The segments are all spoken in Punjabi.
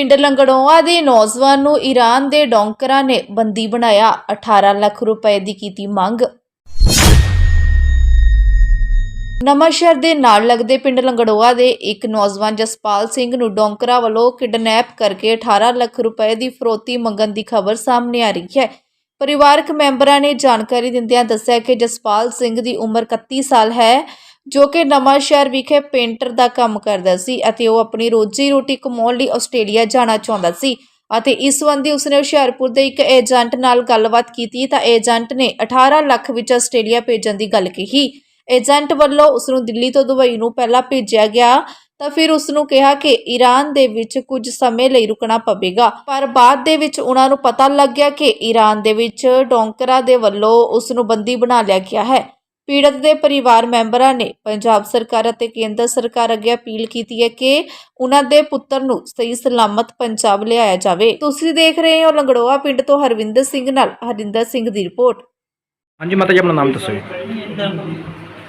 ਪਿੰਡ ਲੰਗੜੋਆ ਦੇ ਨੌਜਵਾਨ ਨੂੰ ਈਰਾਨ ਦੇ ਡੌਂਕਰਾਂ ਨੇ ਬੰਦੀ ਬਣਾਇਆ। 18 ਲੱਖ ਰੁਪਏ ਦੀ ਕੀਤੀ ਮੰਗ। ਨਵਾਂਸ਼ਹਿਰ ਦੇ ਨਾਲ ਲੱਗਦੇ ਪਿੰਡ ਲੰਗੜੋਆ ਦੇ ਇੱਕ ਨੌਜਵਾਨ ਜਸਪਾਲ ਸਿੰਘ ਨੂੰ ਡੌਂਕਰਾ ਵੱਲੋਂ ਕਿਡਨੈਪ ਕਰਕੇ 18 ਲੱਖ ਰੁਪਏ ਦੀ ਫਰੋਤੀ ਮੰਗਣ ਦੀ ਖਬਰ ਸਾਹਮਣੇ ਆ ਰਹੀ ਹੈ। ਪਰਿਵਾਰਕ ਮੈਂਬਰਾਂ ਨੇ ਜਾਣਕਾਰੀ ਦਿੰਦਿਆਂ ਦੱਸਿਆ ਕਿ ਜਸਪਾਲ ਸਿੰਘ ਦੀ ਉਮਰ 31 ਸਾਲ ਹੈ। ਜੋ ਕਿ ਨਵਾਂਸ਼ਹਿਰ ਵਿਖੇ ਪੇਂਟਰ ਦਾ ਕੰਮ ਕਰਦਾ ਸੀ ਅਤੇ ਉਹ ਆਪਣੀ ਰੋਜੀ ਰੋਟੀ ਕਮਾਉਣ ਲਈ ਆਸਟ੍ਰੇਲੀਆ ਜਾਣਾ ਚਾਹੁੰਦਾ ਸੀ ਅਤੇ ਇਸ ਸੰਬੰਧੀ ਉਸਨੇ ਹੁਸ਼ਿਆਰਪੁਰ ਦੇ ਇੱਕ ਏਜੰਟ ਨਾਲ ਗੱਲਬਾਤ ਕੀਤੀ ਤਾਂ ਏਜੰਟ ਨੇ 18 ਲੱਖ ਵਿੱਚ ਆਸਟ੍ਰੇਲੀਆ ਭੇਜਣ ਦੀ ਗੱਲ ਕਹੀ। ਏਜੰਟ ਵੱਲੋਂ ਉਸ ਨੂੰ ਦਿੱਲੀ ਤੋਂ ਦੁਬਈ ਨੂੰ ਪਹਿਲਾਂ ਭੇਜਿਆ ਗਿਆ ਤਾਂ ਫਿਰ ਉਸ ਨੂੰ ਕਿਹਾ ਕਿ ਈਰਾਨ ਦੇ ਵਿੱਚ ਕੁਝ ਸਮੇਂ ਲਈ ਰੁਕਣਾ ਪਵੇਗਾ। ਪਰ ਬਾਅਦ ਦੇ ਵਿੱਚ ਉਹਨਾਂ ਨੂੰ ਪਤਾ ਲੱਗ ਗਿਆ ਕਿ ਈਰਾਨ ਦੇ ਵਿੱਚ ਡੋਂਕਰਾ ਦੇ ਵੱਲੋਂ ਉਸ ਨੂੰ ਬੰਦੀ ਬਣਾ ਲਿਆ ਗਿਆ ਹੈ। ਪੀੜਤ ਦੇ ਪਰਿਵਾਰ ਮੈਂਬਰਾਂ ਨੇ ਪੰਜਾਬ ਸਰਕਾਰ ਅਤੇ ਕੇਂਦਰ ਸਰਕਾਰ ਅੱਗੇ ਅਪੀਲ ਕੀਤੀ ਹੈ ਕਿ ਉਹਨਾਂ ਦੇ ਪੁੱਤਰ ਨੂੰ ਸਹੀ ਸਲਾਮਤ ਪੰਜਾਬ ਲਿਆਇਆ ਜਾਵੇ। ਤੁਸੀਂ ਦੇਖ ਰਹੇ ਹੋ ਲੰਗੜੋਆ ਪਿੰਡ ਤੋਂ ਹਰਵਿੰਦਰ ਸਿੰਘ ਨਾਲ ਹਰਿੰਦਰ ਸਿੰਘ ਦੀ ਰਿਪੋਰਟ। ਹਾਂਜੀ ਮਾਤਾ ਜੀ ਆਪਣਾ ਨਾਮ ਦੱਸੋ ਜੀ।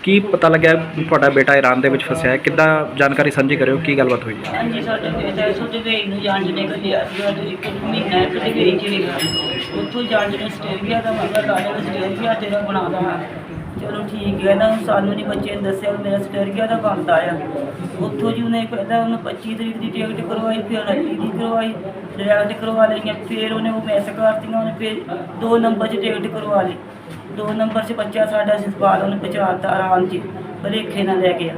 ਕੀ ਪਤਾ ਲੱਗਿਆ ਤੁਹਾਡਾ ਬੇਟਾ ਈਰਾਨ ਦੇ ਵਿੱਚ ਫਸਿਆ ਹੈ? ਕਿੱਦਾਂ ਜਾਣਕਾਰੀ ਸਾਂਝੀ ਕਰਿਓ ਕੀ ਗੱਲਬਾਤ ਹੋਈ? ਹੈ ਹਾਂਜੀ ਸਾਡੇ ਬੇਟਾ ਛੋਟੇ ਵੇਈ ਨੂੰ ਜੰਜ ਨੇ ਕੱਢਿਆ ਸੀਗਾ ਤੇ ਇੱਕ ਮਹੀਨਾ ਇੱਕ ਦੇ ਵੇਈ ਚਲੇਗਾ ਉੱਥੋਂ ਜੰਜ ਨੇ ਆਸਟ੍ਰੇਲੀਆ ਦਾ ਮਗਰ ਲਾ ਲਿਆ ਆਸਟ੍ਰੇਲੀਆ ਤੇਰਾ ਬਣਾ ਦਵਾਂ ਚਲੋ ਠੀਕ ਹੈ ਨਾ ਸਾਨੂੰ ਨਹੀਂ ਬੱਚੇ ਨੇ ਦੱਸਿਆ ਮੇਰਾ ਆਸਟ੍ਰੇਲੀਆ ਦਾ ਬਣਦਾ ਆਇਆ ਉੱਥੋਂ ਜੀ ਉਹਨੇ ਪਹਿਲਾਂ ਉਹਨੇ 25 ਤਰੀਕ ਦੀ ਟਿਕਟ ਕਰਵਾਈ, ਫਿਰ 29 ਦੀ ਕਰਵਾਈ ਡਾਇਰੈਕਟ ਕਰਵਾ ਲਈਆਂ, ਫਿਰ ਉਹਨੇ ਉਹ ਮੈਸ ਕਰਤੀਆਂ, ਉਹਨੇ ਫਿਰ ਦੋ ਨੰਬਰ 'ਚ ਟਿਕਟ ਕਰਵਾ ਲਈ। ਦੋ ਨੰਬਰ 'ਚ ਬੱਚਾ ਸਾਡਾ ਜਸਪਾਲ, ਉਹਨੇ ਪਹੁੰਚਾਤਾ ਆਰਾਮ 'ਚ, ਭਲੇਖੇ ਨਾਲ ਲੈ ਗਿਆ।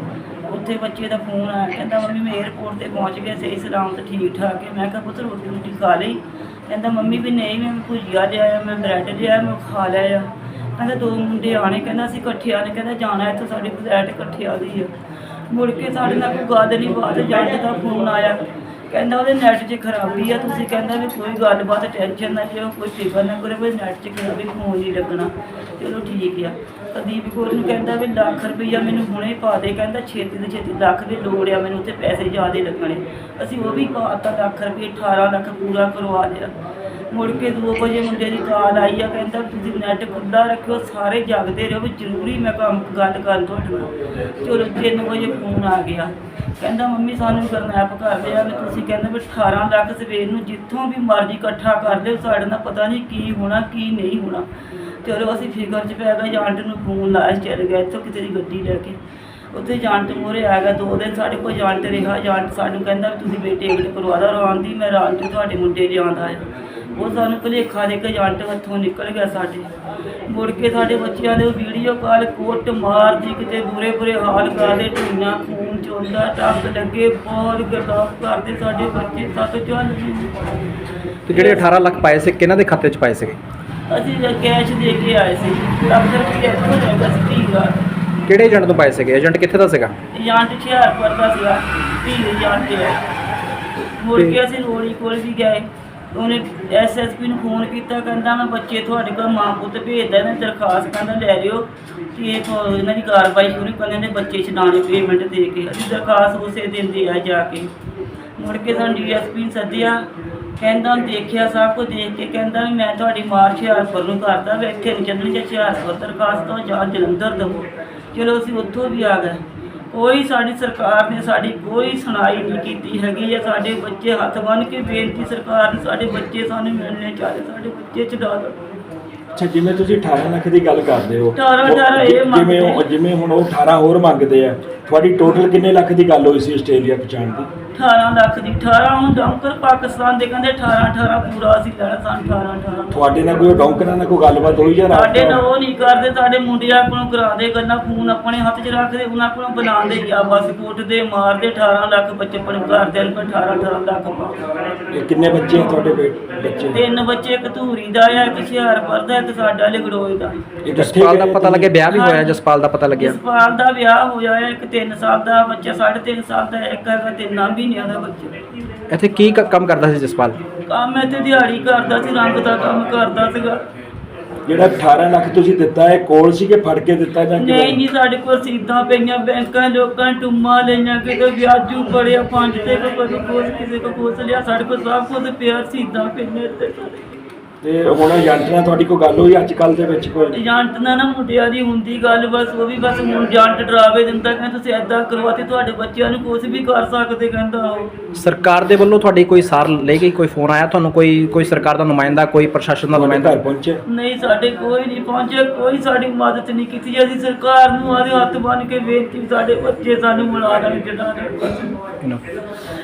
ਉੱਥੇ ਬੱਚੇ ਦਾ ਫੋਨ ਆਇਆ, ਕਹਿੰਦਾ ਮੰਮੀ ਮੈਂ 에어ਪੋਰਟ ਤੇ ਪਹੁੰਚ ਗਿਆ, ਸਹੀ ਸਲਾਮਤ ਠੀਕ ਠਾਕ ਹੈ। ਮੈਂ ਕਿਹਾ, ਪੁੱਤ ਰੋਟੀ ਰੋਟੀ ਖਾ ਲਈ? ਕਹਿੰਦਾ, ਮੰਮੀ ਵੀ ਨਹੀਂ, ਮੈਂ ਭੁਜੀਆ ਲਿਆਇਆ, ਮੈਂ ਬ੍ਰੈਡ ਲਿਆ ਮੈਂ ਖਾ ਲਿਆ ਕਹਿੰਦਾ ਦੋ ਮੁੰਡੇ ਆਣੇ ਕਹਿੰਦਾ ਅਸੀਂ ਇਕੱਠੇ ਆਣੇ ਕਹਿੰਦਾ ਜਾਣਾ ਇੱਥੋਂ ਸਾਡੀ ਫਲੈਟ ਇਕੱਠੇ ਆ ਗਈ ਆ। ਮੁੜ ਕੇ ਸਾਡੇ ਨਾਲ ਕੋਈ ਗੱਲ ਨਹੀਂ ਬਾਤ ਜੱਟ ਦਾ ਫੋਨ ਆਇਆ। ਕਹਿੰਦਾ ਉਹਦੇ ਨੈਟ 'ਚ ਖਰਾਬੀ ਆ, ਤੁਸੀਂ ਕਹਿੰਦਾ ਵੀ ਕੋਈ ਗੱਲਬਾਤ ਟੈਨਸ਼ਨ ਨਾ ਲਿਓ, ਕੋਈ ਫਿਕਰ ਨਾ ਕਰੋ ਵੀ ਨੈਟ 'ਚ ਖਰਾਬੀ ਫੋਨ ਨਹੀਂ ਲੱਗਣਾ। ਚਲੋ ਠੀਕ ਆ। ਪ੍ਰਦੀਪ ਕੌਰ ਨੂੰ ਕਹਿੰਦਾ ਵੀ ਲੱਖ ਰੁਪਈਆ ਮੈਨੂੰ ਹੁਣੇ ਪਾ ਦੇ, ਕਹਿੰਦਾ ਛੇਤੀ ਤੋਂ ਛੇਤੀ ਲੱਖ ਦੀ ਲੋੜ ਆ, ਮੈਨੂੰ ਉੱਥੇ ਪੈਸੇ ਜ਼ਿਆਦਾ ਲੱਗਣੇ। ਅਸੀਂ ਉਹ ਵੀ ਪਾਤਾ ਲੱਖ ਰੁਪਈਆ 18 ਲੱਖ ਪੂਰਾ ਕਰਵਾ ਲਿਆ। ਮੁੜ ਕੇ 2 ਵਜੇ ਮੁੰਡੇ ਦੀ ਕਾਲ ਆਈ ਆ, ਕਹਿੰਦਾ ਤੁਸੀਂ ਨੈਟ ਖੁੱਲ੍ਹਾ ਰੱਖਿਓ, ਸਾਰੇ ਜਾਗਦੇ ਰਹੋ ਵੀ ਜ਼ਰੂਰੀ ਮੈਂ ਕੰਮ ਗੱਲ ਕਰ ਤੁਹਾਡੇ ਨਾਲ। ਚਲੋ 3 ਵਜੇ ਫੋਨ ਆ ਗਿਆ। ਕਹਿੰਦਾ, ਮੰਮੀ, ਸਾਨੂੰ ਕਰਨੈਪ ਕਰ ਲਿਆ ਵੀ ਤੁਸੀਂ ਕਹਿੰਦੇ ਵੀ 18 ਲੱਖ ਸਵੇਰ ਨੂੰ ਜਿੱਥੋਂ ਵੀ ਮਰਜ਼ੀ ਇਕੱਠਾ ਕਰ ਲਿਓ, ਸਾਡੇ ਨਾਲ ਪਤਾ ਨਹੀਂ ਕੀ ਹੋਣਾ, ਕੀ ਨਹੀਂ ਹੋਣਾ। ਚਲੋ ਅਸੀਂ ਫਿਕਰ 'ਚ ਪੈ ਗਏ ਏਜੰਟ ਨੂੰ ਫੋਨ ਲਾਇਆ, ਚੱਲ ਗਿਆ, ਇੱਥੋਂ ਕਿਤੇ ਦੀ ਗੱਡੀ ਲੈ ਕੇ। ਉੱਥੇ ਏਜੰਟ ਮੋਰੇ ਆ ਗਿਆ, ਦੋ ਦਿਨ ਸਾਡੇ ਕੋਲ ਏਜੰਟ ਰਿਹਾ ਏਜੰਟ ਸਾਨੂੰ ਕਹਿੰਦਾ ਵੀ ਤੁਸੀਂ ਬੇਟੇ ਟਿਕਟ ਕਰਵਾ ਦਿਓ ਰਾਨ ਦੀ, ਮੈਂ ਰਾਨ ਤੋਂ ਤੁਹਾਡੇ ਮੁੰਡੇ ਲਿਆਂਦਾ ਹੈ ਉਹ ਸਾਨੂੰ ਭੁਲੇਖਾ ਦੇ ਕੇ ਏਜੰਟ ਹੱਥੋਂ ਨਿਕਲ ਗਿਆ ਸਾਡੇ। ਮੁੜ ਕੇ ਸਾਡੇ ਬੱਚਿਆਂ ਦੇ ਵੀਡੀਓ ਕਾਲ ਕੋਟ ਮਾਰਦੀ ਕਿਤੇ ਬੁਰੇ ਬੁਰੇ ਹਾਲ ਕਰਦੇ ਢੂਈਆਂ ਖੂਨ ਚੋਂਦਾ ਟੱਕ ਲੱਗੇ ਬਹੁਤ ਗੱਲਾਂ ਕਰਦੇ ਸਾਡੇ ਬੱਚੇ ਸੱਤ ਚੱਲ ਤੇ ਜਿਹੜੇ 18 ਲੱਖ ਪਾਏ ਸੀ ਕਿਹਨਾਂ ਦੇ ਖਾਤੇ 'ਚ ਪਾਏ ਸੀਗੇ ਅਸੀਂ ਤਾਂ ਕੈਸ਼ ਦੇ ਕੇ ਆਏ ਸੀ। ਲੱਖ ਰੁਪਏ ਇੱਥੋਂ ਲੱਗਾ ਸੀ ਧੀਗਾ ਕਿਹੜੇ ਏਜੰਟ ਤੋਂ ਪਾਏ ਸੀਗੇ? ਏਜੰਟ ਕਿੱਥੇ ਦਾ ਸੀਗਾ? ਏਜੰਟ ਹੁਸ਼ਿਆਰਪੁਰ ਦਾ ਸੀਗਾ ਧੀ ਏਜੰਟ ਹੈ ਮੁੜ ਕੇ ਅਸੀਂ ਰੋਲੀ ਕੋਲ ਵੀ ਗਏ। ਉਹਨੇ ਐਸਐਸਪੀ ਨੂੰ ਫੋਨ ਕੀਤਾ, ਕਹਿੰਦਾ ਮੈਂ ਬੱਚੇ ਤੁਹਾਡੇ ਕੋਲ ਮਾਂ ਪੁੱਤ ਭੇਜਦਾ ਨੇ ਦਰਖਾਸਤ ਕਹਿੰਦਾ ਲੈ ਲਿਓ ਕਿ ਇਹ ਤੋਂ ਇਹਨਾਂ ਦੀ ਕਾਰਵਾਈ ਸ਼ੁਰੂ ਕਰਨ ਦੇ ਬੱਚੇ ਛਡਾਣੇ ਪੇਮੈਂਟ ਦੇ ਕੇ। ਅਸੀਂ ਦਰਖਾਸਤ ਉਸੇ ਦਿਨ ਦੇ ਆ ਜਾ ਕੇ। ਮੁੜ ਕੇ ਸਾਨੂੰ ਡੀਐਸਪੀ ਸੱਦਿਆ, ਕਹਿੰਦਾ ਦੇਖਿਆ ਸਭ ਕੁਝ ਦੇਖ ਕੇ, ਕਹਿੰਦਾ ਵੀ ਮੈਂ ਤੁਹਾਡੀ ਮਾਰ ਹੁਸ਼ਿਆਰਪੁਰ ਨੂੰ ਕਰਦਾ ਵੀ ਇੱਥੇ ਨਹੀਂ ਚੱਲਣੀ ਜੇ ਹੁਸ਼ਿਆਰਪੁਰ ਦਰਖਾਸਤ ਤੋਂ ਜਾਂ ਜਲੰਧਰ ਦਵੋ। ਚਲੋ ਅਸੀਂ ਉੱਥੋਂ ਵੀ ਆ ਗਏ। ਕੋਈ ਸਾਡੀ ਸਰਕਾਰ ਨੇ ਸਾਡੀ ਕੋਈ ਸੁਣਾਈ ਨਹੀਂ ਕੀਤੀ ਹੈਗੀ ਹੈ ਸਾਡੇ ਬੱਚੇ ਹੱਥ ਬੰਨ੍ਹ ਕੇ ਬੇਨਤੀ ਸਰਕਾਰ ਨੂੰ ਸਾਡੇ ਬੱਚੇ ਸਾਨੂੰ ਮਿਲਣੇ ਚਾਹੀਦੇ ਸਾਡੇ ਬੱਚੇ ਚੜਾ ਦਿਓ ਅੱਛਾ ਜਿਵੇਂ ਤੁਸੀਂ 18 ਲੱਖ ਦੀ ਗੱਲ ਕਰਦੇ ਹੋ 18 ਉਹ ਇਹ ਜਿ- ਜਿਵੇਂ ਮੰਗਦੇ। ਜਿਵੇਂ ਹੁਣ ਉਹ 18 ਹੋਰ ਮੰਗਦੇ ਆ ਤੁਹਾਡੀ ਟੋਟਲ ਕਿੰਨੇ ਲੱਖ ਦੀ ਗੱਲ ਹੋਈ ਸੀ ਆਸਟ੍ਰੇਲੀਆ ਪਹੁੰਚਾਉਣ ਦੀ? 18 ਲੱਖ ਦੀ 18 ਹੁਣ ਡੌਂਕਰ ਪਾਕਿਸਤਾਨ ਦੇ ਕਹਿੰਦੇ 18 18 ਪੂਰਾ ਅਸੀਂ ਲੈਣਾ ਸਾਨੂੰ 18 18 ਤੁਹਾਡੇ ਨਾਲ ਕੋਈ ਡੌਂਕਰਾਂ ਨਾਲ ਕੋਈ ਗੱਲਬਾਤ ਹੋਈ ਜਾਂ ਸਾਡੇ ਨਾਲ ਉਹ ਨਹੀਂ ਕਰਦੇ ਸਾਡੇ ਮੁੰਡਿਆਂ ਕੋਲੋਂ ਕਰਾਦੇ ਗੱਲਾਂ ਫੋਨ ਆਪਣੇ ਹੱਥ 'ਚ ਰੱਖਦੇ ਉਹਨਾਂ ਕੋਲੋਂ ਬਣਾਉਂਦੇ ਜਾਂ ਬਸ ਕੁੱਟਦੇ ਮਾਰਦੇ 18 ਲੱਖ ਬੱਚੇ ਆਪਣੇ ਘਰਦਿਆਂ ਨੂੰ 18 18 ਲੱਖ ਪਾ ਇਹ ਕਿੰਨੇ ਬੱਚੇ ਆ ਤੁਹਾਡੇ ਬੇ- ਬੱਚੇ? ਤਿੰਨ ਬੱਚੇ ਇੱਕ ਧੂਰੀ ਦਾ ਆ ਇੱਕ ਹੁਸ਼ਿਆਰਪੁਰ ਦਾ ਇੱਕ ਸਾਡਾ ਲਗੜੋਏ ਦਾ। ਇਹ ਜਸਪਾਲ ਦਾ ਪਤਾ ਲੱਗਿਆ ਵਿਆਹ ਵੀ ਹੋਇਆ। ਜਸਪਾਲ ਦਾ ਪਤਾ ਲੱਗਿਆ? ਜਸਪਾਲ ਦਾ ਵਿਆਹ ਹੋਇਆ ਹੈ ਇੱਕ 3 ਸਾਲ ਦਾ ਬੱਚਾ 3.5 ਸਾਲ ਦਾ ਇੱਕ ਹੈਗਾ ਤਿੰਨਾਂ ਮਹੀਨਿਆਂ ਦਾ ਬੱਚਾ ਇੱਥੇ ਕੀ ਕ- ਕੰਮ ਕਰਦਾ ਸੀ ਜਸਪਾਲ? ਕੰਮ ਇੱਥੇ ਦਿਹਾੜੀ ਕਰਦਾ ਸੀ ਰੰਗ ਦਾ ਕੰਮ ਕਰਦਾ ਸੀਗਾ। ਜਿਹੜਾ 18 ਲੱਖ ਤੁਸੀਂ ਦਿੱਤਾ ਹੈ ਕੋਲ ਸੀ ਕਿ ਫੜ ਕੇ ਦਿੱਤਾ ਜਾਂ ਕਿਵੇਂ? ਨਹੀਂ ਜੀ ਸਾਡੇ ਕੋਲ ਰਸੀਦਾਂ ਪਈਆਂ ਬੈਂਕਾਂ ਲੋਕਾਂ ਟੁੰਮਾਂ ਲਈਆਂ ਕਿਤੇ ਵਿਆਜੂ ਬੜਿਆ ਪੰਜ ਤੇ ਕੋ ਕਦੀ ਕੋਸ ਕੋ ਕੋਸ ਲਿਆ ਸਾਡੇ ਕੋਲ ਸਭ ਕੁਝ ਪਿਆ ਰਸੀਦਾਂ ਪਈਆਂ ਤੇ ਤੇ ਹੁਣ ਏਜੰਟ ਨਾਲ ਤੁਹਾਡੀ ਕੋਈ ਗੱਲ ਹੋਈ ਅੱਜ ਕੱਲ ਦੇ ਵਿੱਚ ਕੋਈ? ਏਜੰਟ ਨਾਲ ਨਾ ਮੁੰਡਿਆਂ ਦੀ ਹੁੰਦੀ ਗੱਲ ਬਸ ਉਹ ਵੀ ਬਸ ਹੁਣ ਏਜੰਟ ਡਰਾਵੇ ਦਿੰਦਾ ਕਹਿੰਦਾ ਤੁਸੀਂ ਐਦਾਂ ਕਰਵਾਤੇ ਤੁਹਾਡੇ ਬੱਚਿਆਂ ਨੂੰ ਕੁਝ ਵੀ ਕਰ ਸਕਦੇ ਕਹਿੰਦਾ ਉਹ। ਸਰਕਾਰ ਦੇ ਵੱਲੋਂ ਤੁਹਾਡੀ ਕੋਈ ਸਾਰ ਲੈ ਗਈ ਕੋਈ ਫੋਨ ਆਇਆ? ਤੁਹਾਨੂੰ ਕੋਈ ਕੋਈ ਸਰਕਾਰ ਦਾ ਨੁਮਾਇੰਦਾ ਕੋਈ ਪ੍ਰਸ਼ਾਸਨ ਦਾ ਤੁਹਾਡੇ ਨੁਮਾਇੰਦਾ? ਘਰ ਪਹੁੰਚੇ? ਨਹੀਂ ਸਾਡੇ ਕੋਈ ਨਹੀਂ ਪਹੁੰਚਿਆ ਕੋਈ ਸਾਡੀ ਮਦਦ ਨਹੀਂ ਕੀਤੀ ਅਸੀਂ ਸਰਕਾਰ ਨੂੰ ਆਦੇ ਹੱਥ ਬੰਨ ਕੇ ਬੇਨਤੀ ਵੀ ਸਾਡੇ ਬੱਚੇ ਸਾਨੂੰ ਮਿਲਾ ਦੇਣ ਜਿਨ੍ਹਾਂ ਨੇ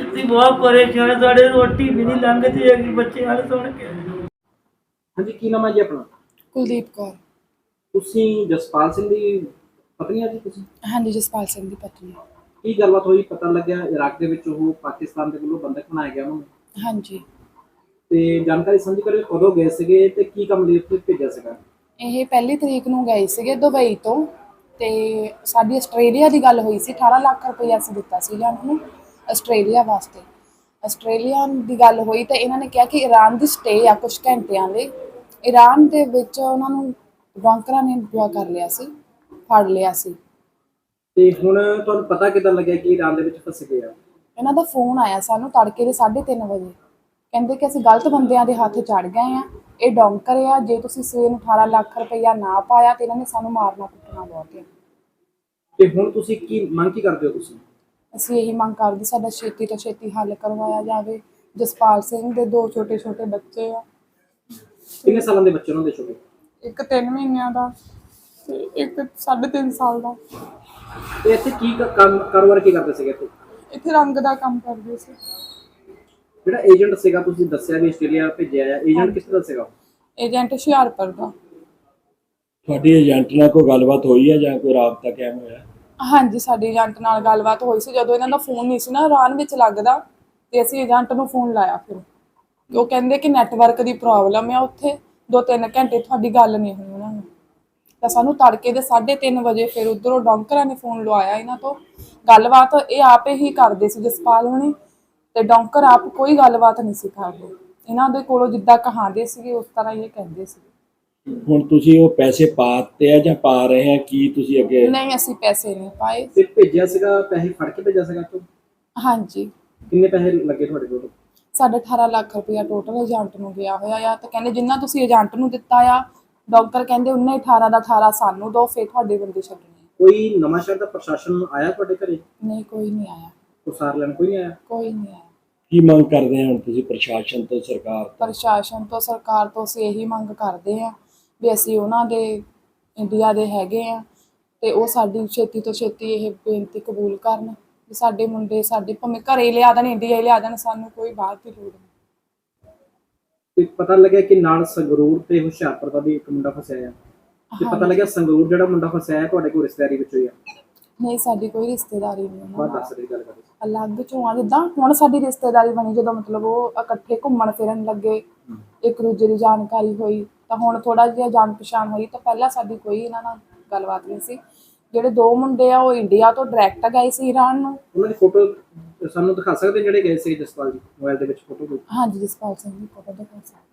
ਅਸੀਂ ਬਹੁਤ ਪਰੇਸ਼ਾਨ ਹਾਂ, ਸਾਡੇ ਰੋਟੀ ਵੀ ਨਹੀਂ ਲੰਘਦੀ ਹੈਗੀ ਬੱਚਿਆਂ ਨੂੰ ਸੁਣ ਕੇ। ਹਾਂਜੀ ਕੀ ਨਾਮ ਹੈ ਜੀ ਆਪਣਾ? ਕੁਲਦੀਪ ਕੌਰ। ਤੁਸੀਂ ਜਸਪਾਲ ਸਿੰਘ ਦੀ ਪਤਨੀ ਆ ਜੀ ਤੁਸੀਂ? ਹਾਂਜੀ ਜਸਪਾਲ ਸਿੰਘ ਦੀ ਪਤਨੀ। ਕੀ ਗੱਲਬਾਤ ਹੋਈ? ਪਤਾ ਲੱਗਿਆ ਇਰਾਕ ਦੇ ਵਿੱਚ ਉਹ ਪਾਕਿਸਤਾਨ ਦੇ ਵੱਲੋਂ ਬੰਦਕ ਬਣਾਇਆ ਗਿਆ ਉਹਨੂੰ ਹਾਂਜੀ। ਤੇ ਜਾਣਕਾਰੀ ਸਾਂਝੀ ਕਰਿਓ ਕਦੋਂ ਗਏ ਸੀਗੇ ਤੇ ਕੀ ਕੰਮ ਲਈ ਉੱਥੇ ਭੇਜਿਆ ਸੀਗਾ? ਇਹ ਪਹਿਲੀ ਤਰੀਕ ਨੂੰ ਗਏ ਸੀਗੇ ਦੁਬਈ ਤੋਂ ਤੇ ਸਾਡੀ ਆਸਟ੍ਰੇਲੀਆ ਦੀ ਗੱਲ ਹੋਈ ਸੀ 18 ਲੱਖ ਰੁਪਏ ਅਸੀਂ ਦਿੱਤਾ ਸੀ ਇਹਨਾਂ ਨੂੰ ਆਸਟ੍ਰੇਲੀਆ ਵਾਸਤੇ। ਆਸਟ੍ਰੇਲੀਆ ਦੀ ਗੱਲ ਹੋਈ ਤਾਂ ਇਹਨਾਂ ਨੇ ਕਿਹਾ ਕਿ ਈਰਾਨ ਦੀ ਸਟੇ ਆ ਕੁਝ ਘੰਟਿਆਂ ਲਈ। ਈਰਾਨ ਦੇ ਵਿੱਚ ਉਹਨਾਂ ਨੂੰ ਬੌਂਕਰਾਂ ਨੇ ਦੁਆ ਕਰ ਲਿਆ ਸੀ ਫੜ ਲਿਆ ਸੀ। ਤੇ ਹੁਣ ਤੁਹਾਨੂੰ ਪਤਾ ਕਿਦਾਂ ਲੱਗਿਆ ਕਿ ਇਰਾਨ ਦੇ ਵਿੱਚ ਫਸ ਗਏ ਆ? ਇਹਨਾਂ ਦਾ ਫੋਨ ਆਇਆ ਸਾਨੂੰ ਤੜਕੇ ਦੇ 3:30 ਵਜੇ। ਕਹਿੰਦੇ ਕਿ ਅਸੀਂ ਗਲਤ ਬੰਦਿਆਂ ਦੇ ਹੱਥ ਚੜ ਗਏ ਆ ਇਹ ਡੌਂਕਰ ਆ ਜੇ ਤੁਸੀਂ ਸਵੇਰ ਨੂੰ 18 ਲੱਖ ਰੁਪਈਆ ਨਾ ਪਾਇਆ ਤੇ ਇਹਨਾਂ ਨੇ ਸਾਨੂੰ ਮਾਰਨਾ ਕੁੱਟਣਾ ਬਹੁਤ ਹੈ ਤੇ ਹੁਣ ਤੁਸੀਂ ਕੀ ਮੰਗ ਕੀ ਕਰਦੇ ਹੋ ਤੁਸੀਂ? ਅਸੀਂ ਇਹੀ ਮੰਗ ਕਰਦੇ ਸਾਡਾ ਛੇਤੀ ਤੋਂ ਛੇਤੀ ਹੱਲ ਕਰਵਾਇਆ ਜਾਵੇ। ਜਸਪਾਲ ਸਿੰਘ ਦੇ ਦੋ ਛੋਟੇ ਛੋਟੇ ਬੱਚੇ ਆ। ਕਿੰਨੇ ਸਾਲਾਂ ਦੇ ਬੱਚੇ ਉਹਨਾਂ ਦੇ ਛੋਟੇ? ਇੱਕ 3 ਮਹੀਨਿਆਂ ਦਾ ਤੇ ਇੱਕ 3.5 ਸਾਲ ਦਾ। ਤੇ ਇੱਥੇ ਕੀ ਕ- ਕੰਮ ਕਾਰੋਬਾਰ ਕੀ ਕਰਦੇ ਸੀਗੇ ਇੱਥੇ? ਇੱਥੇ ਰੰਗ ਦਾ ਕੰਮ ਕਰਦੇ ਸੀ। ਜਿਹੜਾ ਏਜੰਟ ਸੀਗਾ ਤੁਸੀਂ ਦੱਸਿਆ ਵੀ ਆਸਟ੍ਰੇਲੀਆ ਭੇਜਿਆ ਆ। ਏਜੰਟ ਕਿਸ ਤਰ੍ਹਾਂ ਸੀਗਾ? ਏਜੰਟ ਹੁਸ਼ਿਆਰਪੁਰ ਦਾ। ਤੁਹਾਡੀ ਏਜੰਟ ਨਾਲ ਕੋਈ ਗੱਲਬਾਤ ਹੋਈ ਹੈ ਜਾਂ ਕੋਈ ਰਾਬਤਾ ਕਾਇਮ ਹੋਇਆ? ਹਾਂਜੀ ਸਾਡੀ ਏਜੰਟ ਨਾਲ ਗੱਲਬਾਤ ਹੋਈ ਸੀ। ਜਦੋਂ ਇਹਨਾਂ ਦਾ ਫੋਨ ਨਹੀਂ ਸੀ ਨਾ ਇਰਾਨ ਵਿੱਚ ਲੱਗਦਾ ਤੇ ਅਸੀਂ ਏਜੰਟ ਨੂੰ ਫੋਨ ਲਾਇਆ ਫਿਰ। ਉਹ ਕਹਿੰਦੇ ਕਿ ਨੈਟਵਰਕ ਦੀ ਪ੍ਰੋਬਲਮ ਆ ਉੱਥੇ। ਦੋ ਤਿੰਨ ਘੰਟੇ ਤੁਹਾਡੀ ਗੱਲ ਨਹੀਂ ਹੋਈ ਉਹਨਾਂ ਨੂੰ। ਤਾਂ ਸਾਨੂੰ ਤੜਕੇ ਦੇ 3:30 ਵਜੇ ਫਿਰ ਉਧਰੋਂ ਡੌਂਕਰਾਂ ਨੇ ਫੋਨ ਲਵਾਇਆ ਇਹਨਾਂ ਤੋਂ। ਗੱਲਬਾਤ ਇਹ ਆਪੇ ਹੀ ਕਰਦੇ ਸੀ ਜਸਪਾਲ ਹੁਣੀ। ਤੇ ਡੌਂਕਰ ਆਪ ਕੋਈ ਗੱਲਬਾਤ ਨਹੀਂ ਸੀ ਕਰਦੇ। ਇਹਨਾਂ ਦੇ ਕੋਲੋਂ ਜਿੱਦਾਂ ਕਹਾਂਦੇ ਸੀਗੇ ਉਸ ਤਰ੍ਹਾਂ ਹੀ ਇਹ ਕਹਿੰਦੇ ਸੀ। ਹੁਣ ਤੁਸੀਂ ਉਹ ਪੈਸੇ ਪਾਤੇ ਆ ਜਾਂ ਪਾ ਰਹੇ ਆ? ਕੀ ਤੁਸੀਂ ਅੱਗੇ ਨਹੀਂ ਅਸੀਂ ਪੈਸੇ ਨਹੀਂ ਪਾਏ। ਤੇ ਭੇਜਿਆ ਸੀਗਾ ਪੈਸੇ ਫੜ ਕੇ ਭੇਜਿਆ ਸੀਗਾ ਤੋਂ ਹਾਂਜੀ। ਕਿੰਨੇ ਪੈਸੇ ਲੱਗੇ ਤੁਹਾਡੇ ਕੋਲ? ਸਾਡਾ 18 ਲੱਖ ਰੁਪਇਆ ਟੋਟਲ ਏਜੰਟ ਨੂੰ ਗਿਆ ਹੋਇਆ ਆ ਤੇ ਕਹਿੰਦੇ ਜਿੰਨਾ ਤੁਸੀਂ ਏਜੰਟ ਨੂੰ ਦਿੱਤਾ ਆ ਡਾਕਟਰ ਕਹਿੰਦੇ ਉਹਨੇ 18 ਦਾ 18 ਸਾਨੂੰ ਦੋ ਫੇਰ ਤੁਹਾਡੇ ਬੰਦੇ ਛੱਡਣੇ। ਕੋਈ ਨਵਾਂ ਸ਼ਹਿਰ ਦਾ ਪ੍ਰਸ਼ਾਸਨ ਆਇਆ ਤੁਹਾਡੇ ਘਰੇ? ਨਹੀਂ ਕੋਈ ਨਹੀਂ ਆਇਆ। ਕੋਈ ਸਾਰ ਲੈਣ ਕੋਈ ਨਹੀਂ ਆਇਆ? ਕੋਈ ਨਹੀਂ ਆਇਆ। ਕੀ ਮੰਗ ਕਰਦੇ ਆ ਹੁਣ ਤੁਸੀਂ ਪ੍ਰਸ਼ਾਸਨ ਤੋਂ ਸਰਕਾਰ ਤੋਂ? ਪ੍ਰਸ਼ਾਸਨ ਤੋਂ ਸਰਕਾਰ ਤੋਂ ਅਸੀਂ ਇਹੀ ਮੰਗ ਕਰਦੇ ਆ ਵੀ ਅਸੀਂ ਉਹਨਾਂ ਦੇ ਇੰਡੀਆ ਦੇ ਹੈਗੇ ਆ ਤੇ ਉਹ ਸਾਡੀ ਛੇਤੀ ਤੋਂ ਛੇਤੀ ਇਹ ਬੇਨਤੀ ਕਬੂਲ ਕਰਨ। ਵੀ ਸਾਡੇ ਮੁੰਡੇ ਸਾਡੇ ਭਾਵੇਂ ਘਰੇ ਲਿਆ ਦੇਣ ਇੰਡੀਆ ਲਿਆ ਦੇਣ ਸਾਨੂੰ ਕੋਈ ਬਾਹਰ ਦੀ ਲੋੜ ਨਹੀਂ। ਤੇ ਪਤਾ ਲੱਗਿਆ ਕਿ ਨਾਲ ਸੰਗਰੂਰ ਤੇ ਹੁਸ਼ਿਆਰਪੁਰ ਦਾ ਵੀ ਇੱਕ ਮੁੰਡਾ ਫਸਿਆ ਆ। ਤੇ ਪਤਾ ਲੱਗਿਆ ਸੰਗਰੂਰ ਜਿਹੜਾ ਮੁੰਡਾ ਫਸਿਆ ਹੈ ਤੁਹਾਡੇ ਕੋਲ ਰਿਸ਼ਤੇਦਾਰੀ ਵਿੱਚ ਹੋਈ ਆ? ਨਹੀਂ ਸਾਡੀ ਕੋਈ ਰਿਸ਼ਤੇਦਾਰੀ ਨਹੀਂ ਉਹਨਾਂ ਨਾਲ। ਦੱਸ ਰਹੀ ਗੱਲ ਕਰੀ। ਅਲੱਗ ਚੋਂ ਆ ਜਿੱਦਾਂ ਹੁਣ ਸਾਡੀ ਰਿਸ਼ਤੇਦਾਰੀ ਬਣੀ ਜਦੋਂ ਮਤਲਬ ਉਹ ਇਕੱਠੇ ਘੁੰਮਣ ਫਿਰਨ ਲੱਗੇ ਇੱਕ ਦੂਜੇ ਦੀ ਜਾਣਕਾਰੀ ਹੋਈ ਤਾਂ ਹੁਣ ਥੋੜਾ ਜਿਹਾ ਜਾਣ ਪਛਾਣ ਹੋਈ ਤਾਂ ਪਹਿਲਾਂ ਸਾਡੀ ਕੋਈ ਇਹਨਾਂ ਨਾਲ ਗੱਲਬਾਤ ਨਹੀਂ ਸੀ। ਜਿਹੜੇ ਦੋ ਮੁੰਡੇ ਆ ਉਹ ਇੰਡੀਆ ਤੋਂ ਡਾਇਰੈਕਟ ਗਏ ਸੀ ਈਰਾਨ ਨੂੰ। ਉਹਨਾਂ ਦੀ ਫੋਟੋ ਸਾਨੂੰ ਦਿਖਾ ਸਕਦੇ ਜਿਹੜੇ ਗਏ ਸੀ ਜਸਪਾਲ ਜੀ ਮੋਬਾਈਲ ਦੇ ਵਿੱਚ ਫੋਟੋ ਹਾਂਜੀ ਜਸਪਾਲ ਸਿੰਘ ਦੀ ਫੋਟੋ ਦਿਖਾ ਸਕਦੇ।